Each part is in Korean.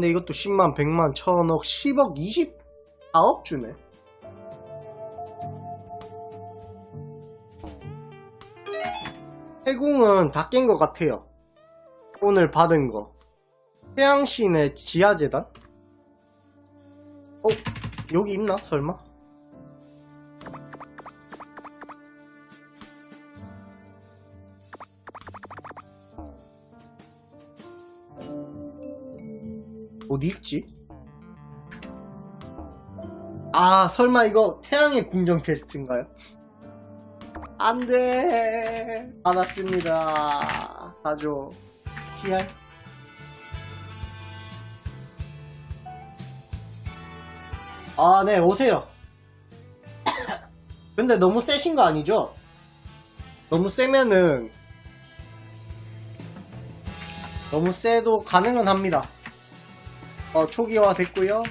근데 이것도 10만, 100만, 1000억, 10억, 24억 주네. 해궁은 다 깬 것 같아요. 오늘 받은 거. 태양신의 지하재단? 어? 여기 있나? 설마? 어디 있지? 아, 설마 이거 태양의 궁정 퀘스트인가요? 안 돼. 받았습니다. 가죠. PR. 아, 네, 오세요. 근데 너무 세신 거 아니죠? 너무 세면은, 너무 세도 가능은 합니다. 어, 초기화 됐고요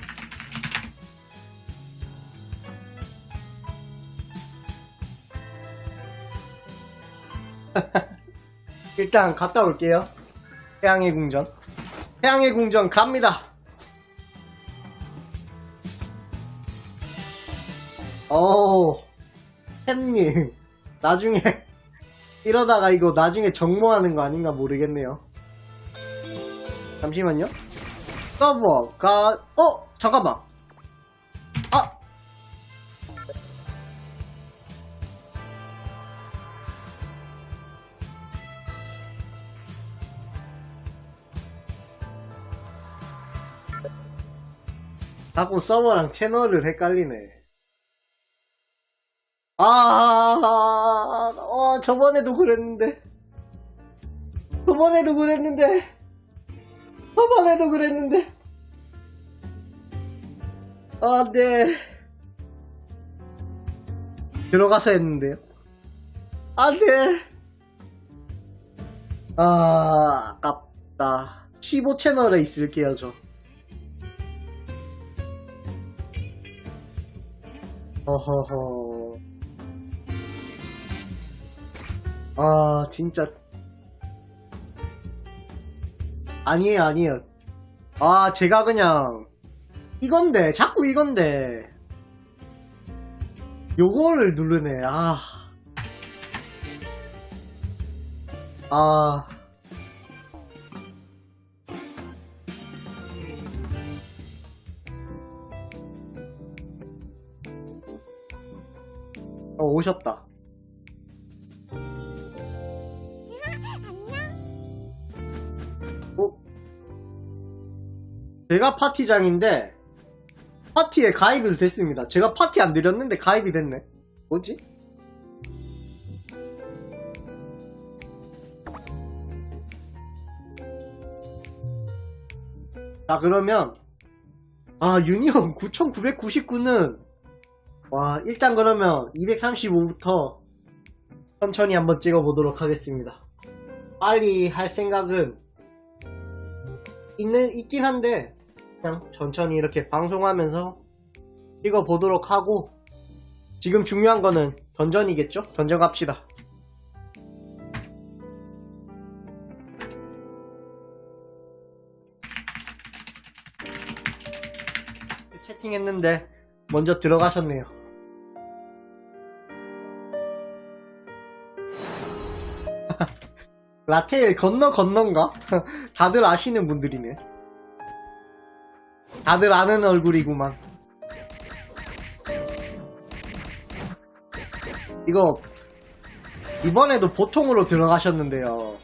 일단 갔다 올게요. 태양의 궁전. 태양의 궁전 갑니다. 오, 햇님. 나중에, 이러다가 이거 나중에 정모하는 거 아닌가 모르겠네요. 잠시만요. 서버가, 어, 잠깐만. 아! 자꾸 서버랑 채널을 헷갈리네. 아, 어, 저번에도 그랬는데. 저번에도 그랬는데. 저번 에도 그랬는데. 아, 네. 들어가서 했는데요. 아, 네. 아, 아깝다. 15채널에 있을게요, 저. 어허허. 아, 진짜. 아니에요, 아니에요. 아, 제가 그냥, 이건데, 자꾸 이건데. 요거를 누르네, 아. 아. 어, 오셨다. 제가 파티장인데, 파티에 가입이 됐습니다. 제가 파티 안 드렸는데 가입이 됐네. 뭐지? 자, 그러면, 아, 유니온 9999는, 와, 일단 그러면 235부터 천천히 한번 찍어보도록 하겠습니다. 빨리 할 생각은 있는, 있긴 한데, 그냥 천천히 이렇게 방송하면서 찍어보도록 하고, 지금 중요한 거는 던전이겠죠? 던전 갑시다. 채팅했는데, 먼저 들어가셨네요. 라테일 건너 건너인가? 다들 아시는 분들이네. 다들 아는 얼굴이구만. 이거 이번에도 보통으로 들어가셨는데요.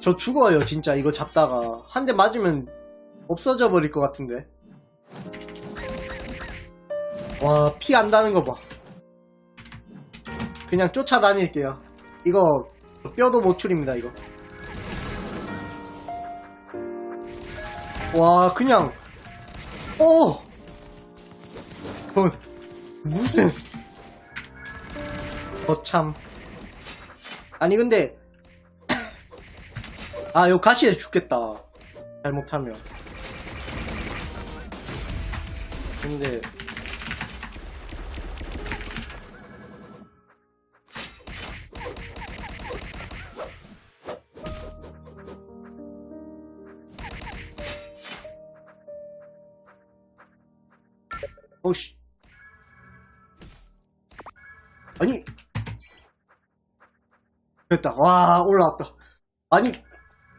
저 죽어요 진짜 이거 잡다가 한 대 맞으면 없어져 버릴 것 같은데. 와, 피 안다는 거 봐. 그냥 쫓아다닐게요. 이거, 뼈도 못 추립니다, 이거. 와, 그냥, 오! 어, 무슨. 어, 참. 아니, 근데, 아, 요 가시에 죽겠다. 잘못하면. 근데, 어씨. 아니. 됐다. 와, 올라왔다. 아니,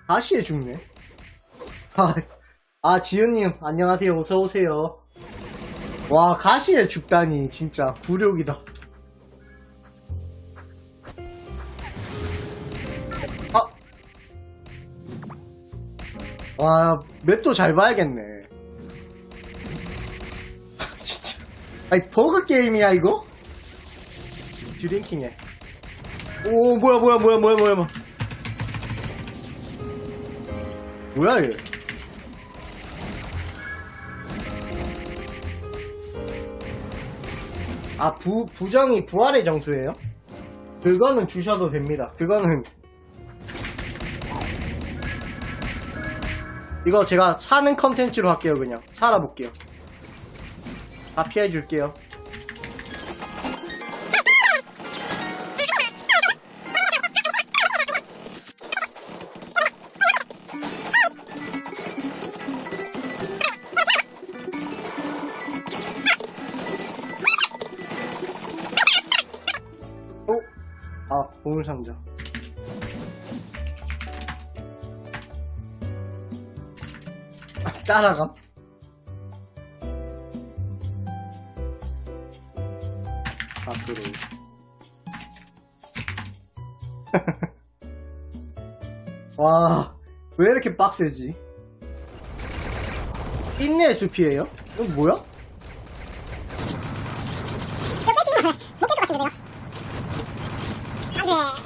다시 해 죽네. 아, 아, 지은님, 안녕하세요. 어서오세요. 와, 가시에 죽다니, 진짜, 굴욕이다. 아! 와, 맵도 잘 봐야겠네. 아니, 버그 게임이야, 이거? 드링킹해. 오, 뭐야, 뭐야, 뭐야, 뭐야, 뭐야, 뭐야. 뭐야, 얘. 아, 부, 부정이 부활의 정수예요? 그거는 주셔도 됩니다. 그거는. 이거 제가 사는 컨텐츠로 할게요, 그냥. 살아볼게요. 다 피해줄게요. 어? 아, 보물상자. 아, 따라감? 밖으로. 와, 왜 이렇게 빡세지? 인내 숲이에요? 어, 이거 뭐야? 여기 있으면 거 같은데 내가. 안돼.